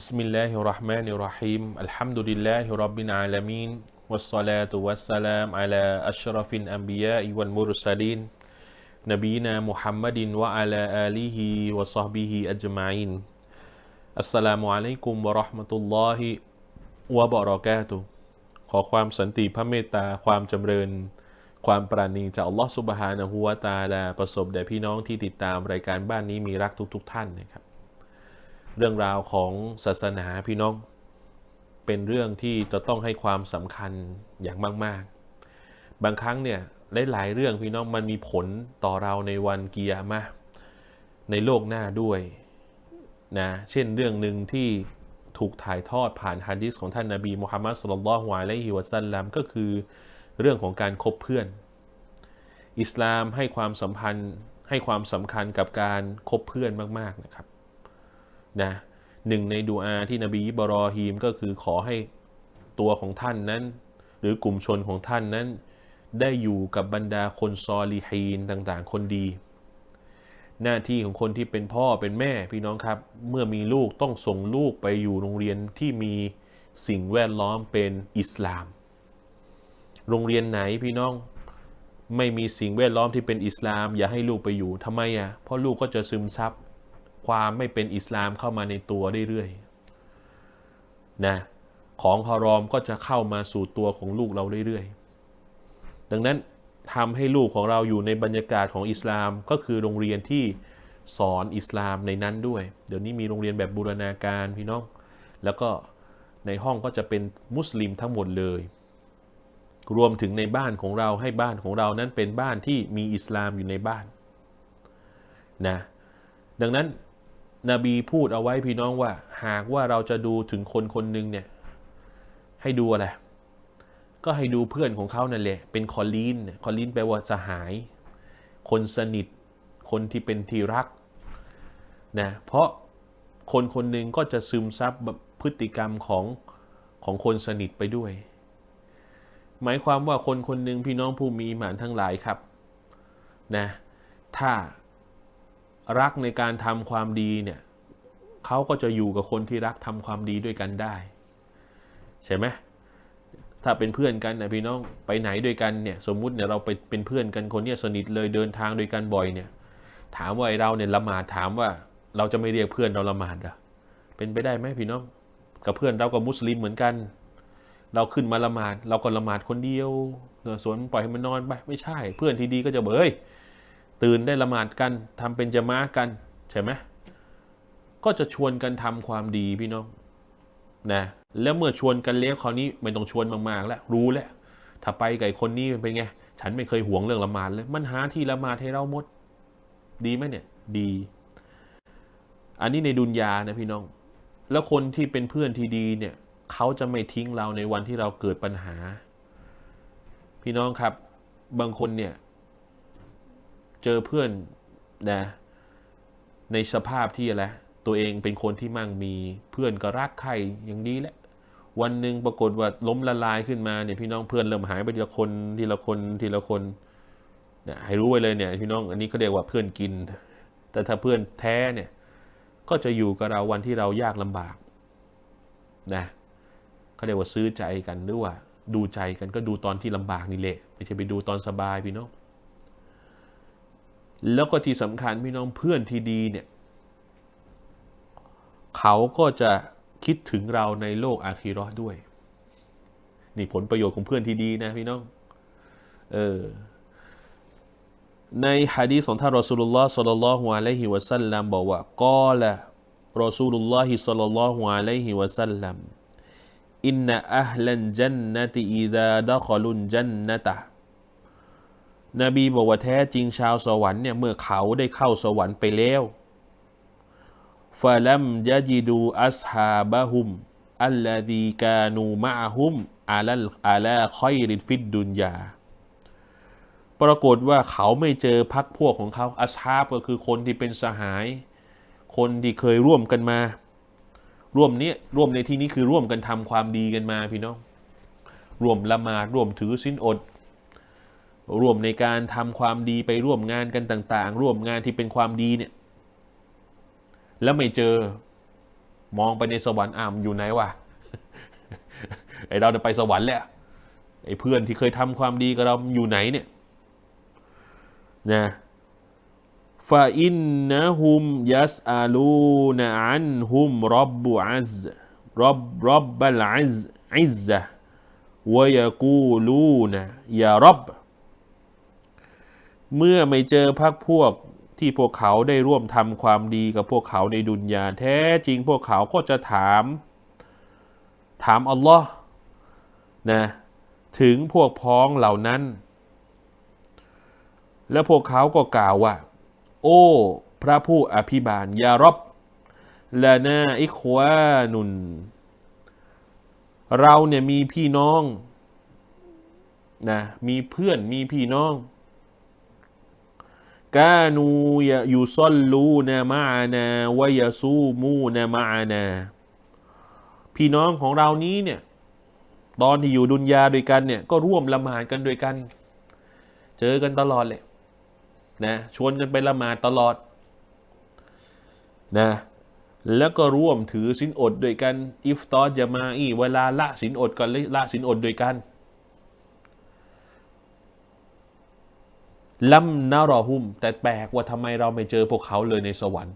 بسم الله الرحمن الرحيم الحمد لله رب العالمين والصلاة والسلام على أشرف الأنبياء والمرسلين نبينا محمد وعلى آله وصحبه أجمعين السلام عليكم ورحمة الله وبركاته ขอความสันติพระเมตตาความจำเริญ ความปราณีจากอัลลอฮฺสุบฮานะฮูวาตาลาประสบแด่พี่น้องที่ติดตามรายการบ้านนี้มีรักทุก ๆ ท่านนะครับ เรื่องราวของศาสนาพี่น้อง เป็นเรื่องที่จะต้องให้ความสำคัญอย่างมาก ๆ บางครั้งเนี่ยหลาย ๆ เรื่องพี่น้องมันมีผลต่อเราในวันกิยามะในโลกหน้าด้วยนะเช่นเรื่องหนึ่งที่ถูกถ่ายทอดผ่านฮะดิษของท่านนาบีมุฮัมมัดสุลลัลลอฮุอะลัยฮิวซัลลัมก็คือเรื่องของการคบเพื่อน อิสลามให้ความสัมพันธ์ให้ความสำคัญกับการคบเพื่อนมาก ๆ นะครับ นะหนึ่งในดูอาที่นบีบรอฮีมก็คือขอให้ตัวของท่านนั้น หรือกลุ่มชนของท่านนั้น ได้อยู่กับบรรดาคนซอลีฮีนต่างๆ คนดี หน้าที่ของคนที่เป็นพ่อเป็นแม่พี่น้องครับ เมื่อมีลูกต้องส่งลูกไปอยู่โรงเรียนที่มีสิ่งแวดล้อมเป็นอิสลาม โรงเรียนไหนพี่น้องไม่มีสิ่งแวดล้อมที่เป็นอิสลาม อย่าให้ลูกไปอยู่ทำไมอะเพราะลูกก็จะซึมซับ ความไม่เป็นอิสลามเข้ามาในตัวเรื่อยๆนะของฮารอมก็จะเข้ามาสู่ตัวของลูกเราเรื่อยๆ ดังนั้นทำให้ลูกของเราอยู่ในบรรยากาศของอิสลามก็คือโรงเรียนที่สอนอิสลามในนั้นด้วย เดี๋ยวนี้มีโรงเรียนแบบบูรณาการพี่น้อง แล้วก็ในห้องก็จะเป็นมุสลิมทั้งหมดเลย รวมถึงในบ้านของเราให้บ้านของเรานั้นเป็นบ้านที่มีอิสลามอยู่ในบ้านนะดังนั้น นบีพูดเอาไว้พี่น้องว่า หากว่าเราจะดูถึงคนคนหนึ่งเนี่ย ให้ดูอะไร ก็ให้ดูเพื่อนของเขานั่นแหละ เป็นคอลีนคอลีนแปลว่าสหาย คนสนิท คนที่เป็นที่รักนะเพราะคนคนหนึ่งก็จะซึมซับพฤติกรรมของของคนสนิทไปด้วย หมายความว่าคนคนหนึ่งพี่น้องผู้มีหมานทั้งหลายครับนะถ้า รักในการทำความดีเนี่ยเขาก็จะอยู่กับคนที่รักทำความดีด้วยกันได้ ใช่ไหมถ้าเป็นเพื่อนกันนะพี่น้องไปไหนด้วยกันเนี่ยสมมุติเนี่ยเราไปเป็นเพื่อนกันคนเนี้ยสนิทเลยเดินทางด้วยกันบ่อยเนี่ยถามว่าไอเราเนี่ยละหมาดถามว่าเราจะไม่เรียกเพื่อนเราละหมาดอะเป็นไปได้ไหมพี่น้อง กับเพื่อนเรากับมุสลิมเหมือนกัน เราขึ้นมาละหมาด เราก็ละหมาดคนเดียวส่วนปล่อยให้มันนอนไปไม่ใช่ เพื่อนที่ดีก็จะเบย ตื่นได้ละหมาดกันทำเป็นจะมากันใช่ไหมก็จะชวนกันทำความดีพี่น้องนะแล้วเมื่อชวนกันเลี้ยคราวนี้ไม่ต้องชวนมากๆ แล้วรู้แล้วถ้าไปกับคนนี้เป็นไง ฉันไม่เคยห่วงเรื่องละหมาดเลย มันหาที่ละหมาดให้เราหมด ดีไหมเนี่ย ดี อันนี้ในดุนยานะพี่น้อง แล้วคนที่เป็นเพื่อนที่ดีเนี่ยเขาจะไม่ทิ้งเราในวันที่เราเกิดปัญหา พี่น้องครับ บางคนเนี่ย เจอเพื่อนนะในสภาพที่อะไรตัวเองเป็นคนที่มั่งมีเพื่อนก็รักใครอย่างนี้แหละ วันหนึ่งปรากฏว่าล้มละลายขึ้นมาเนี่ยพี่น้องเพื่อนเริ่มหายไปทีละคนทีละคนทีละคนเนี่ยให้รู้ไว้เลยเนี่ยพี่น้องอันนี้เขาเรียกว่าเพื่อนกิน แต่ถ้าเพื่อนแท้เนี่ยก็จะอยู่กับเราวันที่เรายากลำบากนะเขาเรียกว่าซื้อใจกันหรือว่าดูใจกันก็ดูตอนที่ลำบากนี่แหละไม่ใช่ไปดูตอนสบายพี่น้อง แล้วก็ที่สำคัญพี่น้องเพื่อนที่ดีเนี่ยเขาก็จะคิดถึงเราในโลกอาคีรอด้วย นี่ผลประโยชน์ของเพื่อนที่ดีนะพี่น้องเออในฮะดีษของท่านรอสูลุลลอฮ์สัลลัลลอฮุอะลัยฮิวะสัลลัมบอกว่ากอละรอสูลุลลอฮิสัลลัลลอฮุอะลัยฮิวะสัลลัมอินนะอัลลันจันนติอิดาดะคอลุนจันนตะ นบีบอกว่าแท้จริงชาวสวรรค์เนี่ยเมื่อเขาได้เข้าสวรรค์ไปแล้วฟาลัมยะจิดูอัสฮาบะฮุมอัลลาดีกานูมะฮุมอาลอาลาคอยริฟิดดุนยาปรากฏว่าเขาไม่เจอพักพวกของเขาอัสฮาบก็คือคนที่เป็นสหาย คนที่เคยร่วมกันมา ร่วมนี้ร่วมในที่นี้คือร่วมกันทำความดีกันมาพี่น้อง ร่วมละหมาดร่วมถือสินอด ร่วมในการทำความดีไปร่วมงานกันต่างๆ ร่วมงานที่เป็นความดีเนี่ย แล้วไม่เจอมองไปในสวรรค์อ่ามอยู่ไหนวะไอเราจะไปสวรรค์แล้วไอเพื่อนที่เคยทำความดีกับเราอยู่ไหนเนี่ยนะฟาอินนะฮุมยัสอาลูนอันฮุมรับบุอัซรับรับบัลอัซอิซะวยกูลูนะยารับ เมื่อไม่เจอพักพวกที่พวกเขาได้ร่วมทำความดีกับพวกเขาในดุนยาแท้จริงพวกเขาก็จะถาม ถามอัลลอฮ์นะถึงพวกพ้องเหล่านั้น แล้วพวกเขาก็กล่าวว่า โอ้ พระผู้อภิบาลยารบละนาอิควานุน เราเนี่ยมีพี่น้องนะมีเพื่อนมีพี่น้อง กานูยะยูซอลลูนะมานาวะยะซูมูนะมานาพี่น้องของเรานี้เนี่ยตอนที่อยู่ดุนยาด้วยกันเนี่ยก็ร่วมละหมาดกันด้วยกัน เจอกันตลอดเลยนะชวนกันไปละหมาดตลอดนะแล้วก็ร่วมถือสินอดด้วยกัน อิฟตอจะมาอีเวลาละสินอดก็ละสินอดด้วยกัน ลัมนารอฮุม แต่แปลกว่าทำไมเราไม่เจอพวกเขาเลยในสวรรค์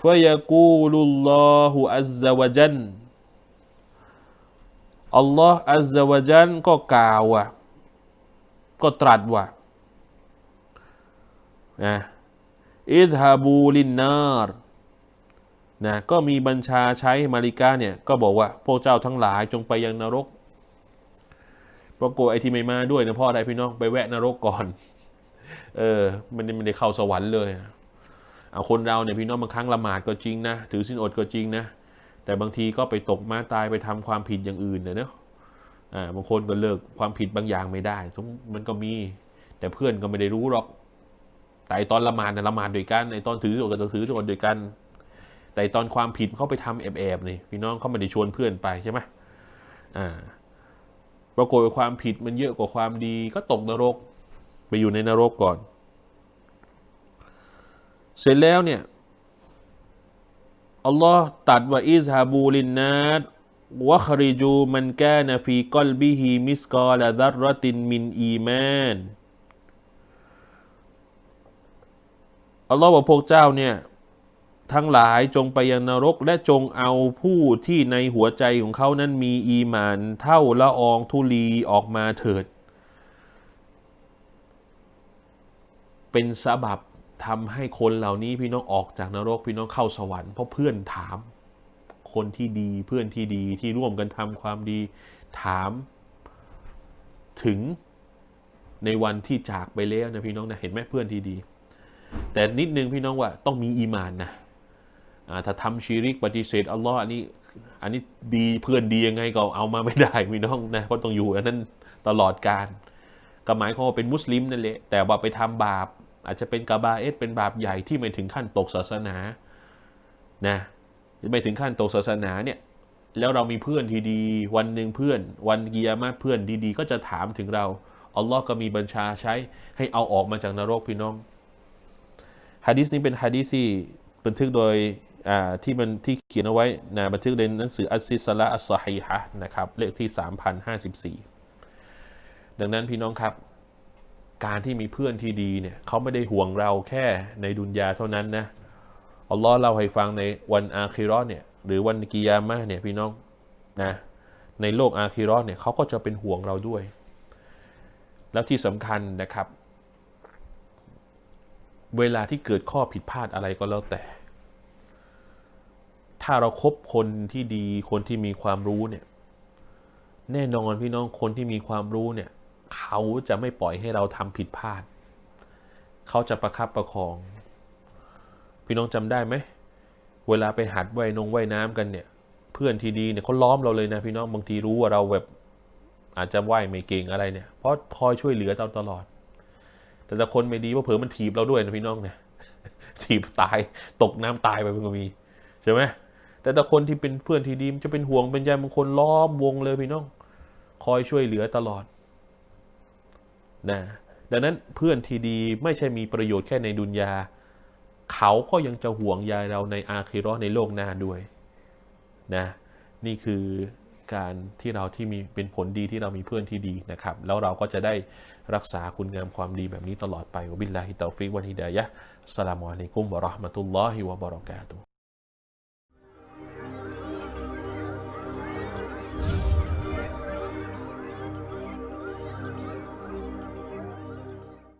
ฟยากูลุลลอฮุอัซซะวะจันอัลลอฮ์อัซซะวะจันก็กล่าวว่าก็ตรัสว่านะอิดฮาบูลินนารนะก็มีบัญชาใช้มาริกาเนี่ย ก็บอกว่า พวกเจ้าทั้งหลายจงไปยังนรก ปรากฏไอ้ที่ไม่มาด้วยนะพ่อได้พี่น้องไปแวะนรกก่อน เออ มันไม่ได้เข้าสวรรค์เลยเอาคนเราเนี่ยพี่น้องบางครั้งละหมาดก็จริงนะถือสินอดก็จริงนะแต่บางทีก็ไปตกมาตายไปทำความผิดอย่างอื่นนะเนาะอ่าบางคนก็เลิกความผิดบางอย่างไม่ได้สมมันก็มี แต่เพื่อนก็ไม่ได้รู้หรอกแต่ตอนละหมาดเนะละหมาดด้วยกันในตอนถือสินอดก็ถือสินอดด้วยกัน แต่ตอนความผิดเขาไปทำแอบๆนี่พี่น้องเขาไม่ได้ชวนเพื่อนไปใช่ไหมอ่า ปรากฏว่าความผิดมันเยอะกว่าความดี ก็ตกนรก ไปอยู่ในนรกก่อน เสร็จแล้วเนี่ยอัลลอฮ์ตัดว่าอิซฮาบูลินนัดวะคริจูมันกนฟีกอลบิฮิมิสกอลดัรรตินมินอีมานอัลลอฮ์บอกพวกเจ้าเนี่ย ทั้งหลายจงไปยังนรกและจงเอาผู้ที่ในหัวใจของเขานั้นมีอีมาน เท่าละอองธุลีออกมาเถิด เป็นสาบับทำให้คนเหล่านี้พี่น้องออกจากนรกพี่น้องเข้าสวรรค์เพราะเพื่อนถาม คนที่ดีเพื่อนที่ดีที่ร่วมกันทำความดีถาม ถึงในวันที่จากไปแล้วนะพี่น้องนะเห็นไหมเพื่อนที่ดี แต่นิดนึงพี่น้องว่าต้องมีอีมานนะ ถ้าทำชีริกปฏิเสธอัลลอฮ์อันนี้อันนี้ดีเพื่อนดียังไงก็เอามาไม่ได้พี่น้องนะเพราะต้องอยู่อันนั้นตลอดการก็หมายความว่าเป็นมุสลิมนั่นแหละแต่ว่าไปทำบาป อาจจะเป็นกาบาเอสเป็นบาปใหญ่ที่ไม่ถึงขั้นตกศาสนานะไม่ถึงขั้นตกศาสนาเนี่ยแล้วเรามีเพื่อนที่ดี วันหนึ่งเพื่อน วันเกียร์มาเพื่อนดีๆ ก็จะถามถึงเราอัลลอฮ์ก็มีบัญชาใช้ให้เอาออกมาจากนรกพี่น้องฮะดิษนี้เป็นฮะดิษที่บันทึกโดย ที่มันที่เขียนเอาไว้นะบันทึกในหนังสืออัสซิสละอัสซอฮีฮะนะครับเลขที่ 3054 ดังนั้นพี่น้องครับ การที่มีเพื่อนที่ดีเนี่ยเขาไม่ได้ห่วงเราแค่ในดุนยาเท่านั้นนะอัลลอฮ์เล่าให้ฟังในวันอาคิรอเนี่ยหรือวันกิยามะเนี่ยพี่น้องนะในโลกอาคิรอเนี่ยเขาก็จะเป็นห่วงเราด้วย แล้วที่สำคัญนะครับ เวลาที่เกิดข้อผิดพลาดอะไรก็แล้วแต่ ถ้าเราครบคนที่ดีคนที่มีความรู้เนี่ย แน่นอนพี่น้องคนที่มีความรู้เนี่ย เขาจะไม่ปล่อยให้เราทำผิดพลาด เขาจะประคับประคอง พี่น้องจำได้ไหมเวลาไปหัดว่ายนงว่ายน้ำกันเนี่ย เพื่อนที่ดีเนี่ยเขาล้อมเราเลยนะพี่น้องบางทีรู้ว่าเราแบบอาจจะว่ายไม่เก่งอะไรเนี่ย เพราะคอยช่วยเหลือเราตลอด แต่ถ้าคนไม่ดีว่าะเผลอมันถีบเราด้วยนะพี่น้องเนี่ยถีบตายตกน้ำตายไปมันก็มีใช่ไหม แต่ถ้าคนที่เป็นเพื่อนที่ดีมจะเป็นห่วงเป็นใยบางคนล้อมวงเลยพี่น้อง คอยช่วยเหลือตลอดนะดังนั้นเพื่อนที่ดีไม่ใช่มีประโยชน์แค่ในดุนยา เขาก็ยังจะห่วงใยเราในอาคิราะห์ในโลกหน้าด้วยนะนี่คือการที่เราที่มีเป็นผลดีที่เรามีเพื่อนที่ดีนะครับ แล้วเราก็จะได้รักษาคุณงามความดีแบบนี้ตลอดไปวบิลลาฮิตาฟิกวันฮิดายะฮ์อัสลามอะลัยกุมวะราะห์มะตุลลอฮิวะบะเราะกาตุ